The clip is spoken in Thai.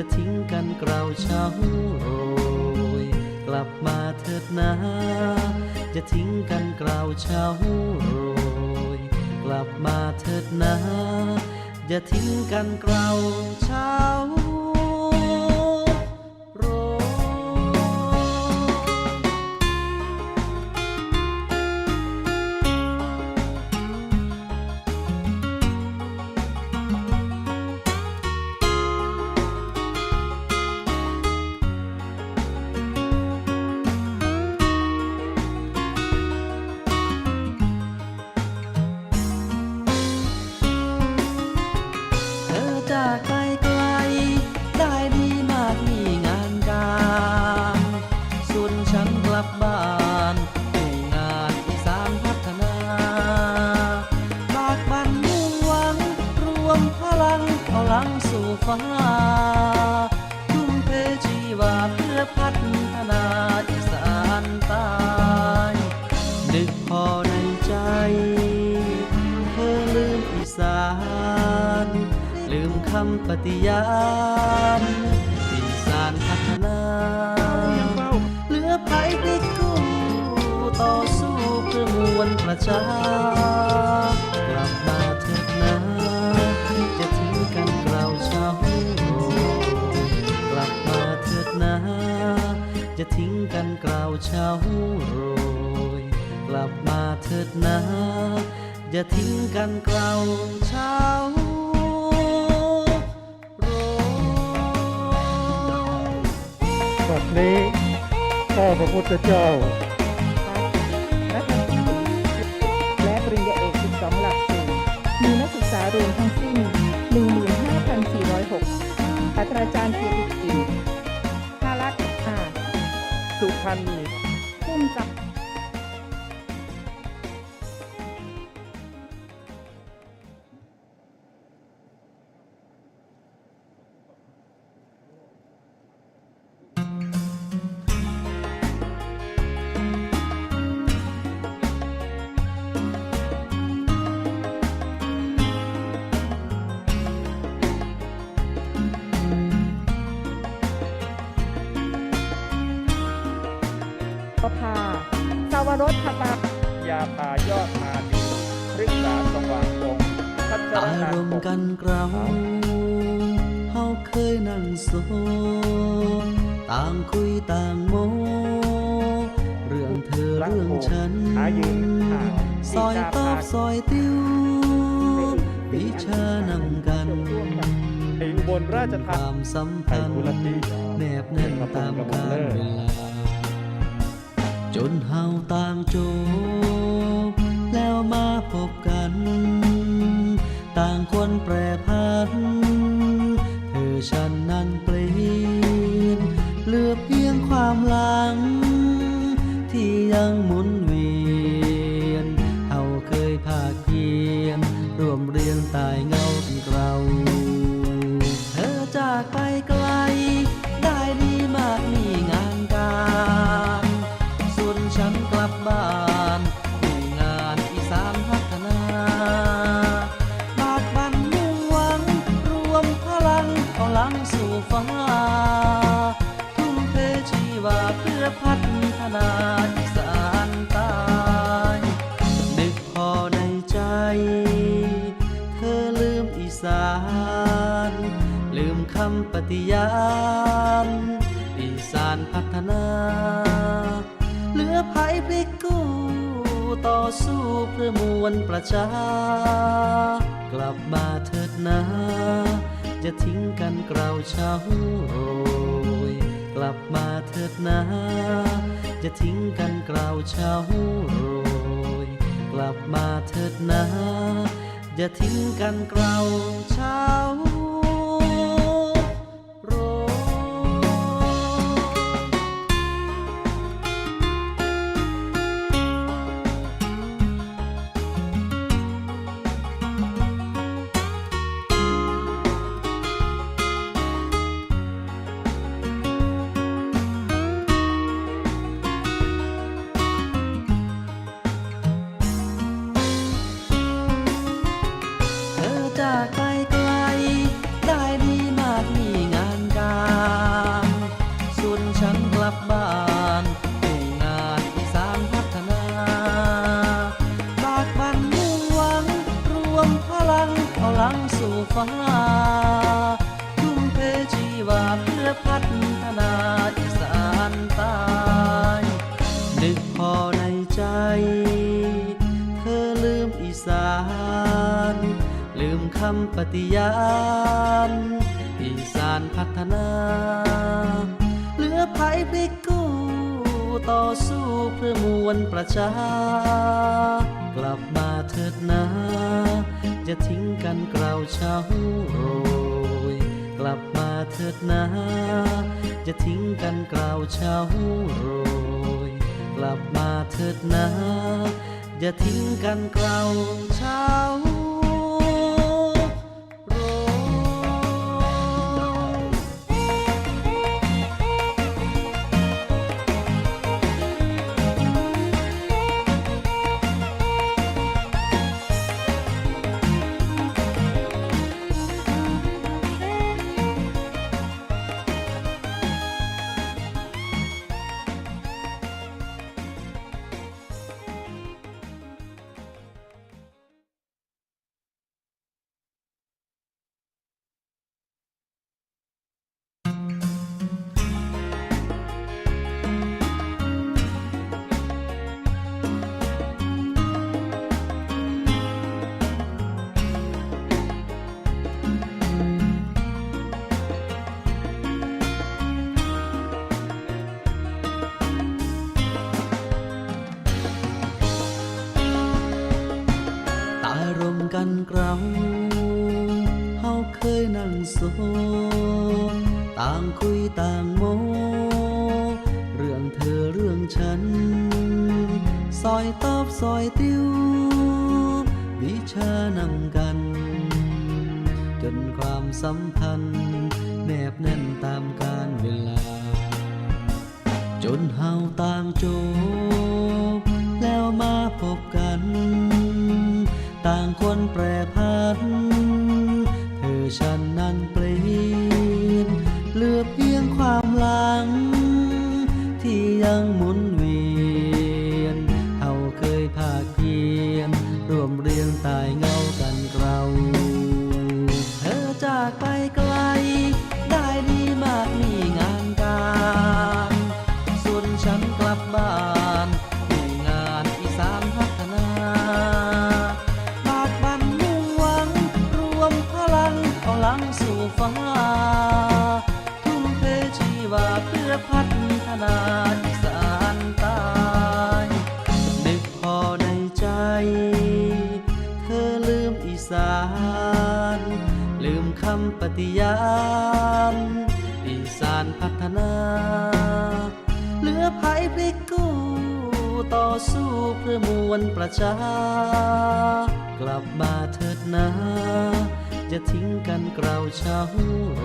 จะทิ้งกันเกลาเช้าโรย กลับมาเถิดนะ จะทิ้งกันเกลาเช้าโรย กลับมาเถิดนะ จะทิ้งกันเกลาเช้า ปฏิญาณอีสานพัฒนาเหลือไผติดกู้ต่อสู้เพื่อมวลประชากลับมาเถิดนะจะทิ้งกันเกลาเช้าโรยกลับมาเถิดนะจะทิ้งกันกลาเช้าโรยกลับมาเถิดนะอย่าทิ้งกันกลาเช้า นี้ข้าพระพุทธเจ้า และปริญญาเอก 12 หลักสูตรมีนักศึกษารวมทั้งสิ้น 15,406ศาสตราจารย์เกียรติกิจภารัตน์อาจสุพรรณีพุ่มจับ สาวรสพปายาพายอดมาดีริษาสว่างวงศ์พัชรอานารมปณ์กกันเกลาเฮาเคยนั่งโซต่างคุยต่างโม เรื่องเธอรักเรื่องโขงฉันหายืนห่างซอยตอบซอยติ้ววิชานำกันในอุบลราชคธานีวามสัมไทพัยนบุรธ์ตีแนบแน่นตามกาลเวลา จนเฮาต่างโจบแล้วมาพบกัน ต่างคนแปรพัน เธอฉันนั้นเปลี่ยนเหลือเพียงความหลัง ที่ยังหมุนเวียนเฮาเคยภาคเพียนร่วมเรียนตายเงาเป็นเรา หลังสู่ฟ้า ทุ่มเทชีวาเพื่อพัฒนาอีสานใต้นึกพอในใจ เธอลืมอีสาน ลืมคำปฏิญาณอีสานพัฒนา เหลือไผพลิกกู้ต่อสู้เพื่อมวลประชา กลับมาเถิดนะ จะทิ้งกันเกลาเช้าโรย กลับมาเถิดนะ จะทิ้งกันเกลาเช้าโรย กลับมาเถิดนะ จะทิ้งกันเกลาเช้า คำปฏิญาณอีสานพัฒนา เหลือไผพลิกกู้ต่อสู้เพื่อมวลประชา กลับมาเถิดนะจะทิ้งกันกล่าวเช้าโรย กลับมาเถิดนะจะทิ้งกันกล่าวเช้าโรย กลับมาเถิดนะอย่าทิ้งกันกล่าวเช้า ต่างคุยต่างโม เรื่องเธอเรื่องฉัน ซอยตอบซอยติว วิชานำกัน จนความสัมพันธ์ แนบแน่นตามกาลเวลา จนเฮาต่างจบแล้วมาพบกัน ต่างคนแปรพันเธอฉันนั้นเที่ยังหมุนเวียนเฮาเคยภาคเพียนร่วมเรียงตายเงากันเราเธอจากไปไกล ได้ดีมากมีงานการส่วนฉันกลับบ้านมีงานอีสานพัฒนาบากบันมุ่งหวัง รวมพลังเอาหลังสู่ฟ้าทุ่มเทชีวาเพื่อพัฒนา คำปฏิญาณอีสานพัฒนา เหลือภัยพลิกกู้ต่อสู้เพื่อมวลประชา กลับมาเถิดนะจะทิ้งกันเกล่าเช้าโร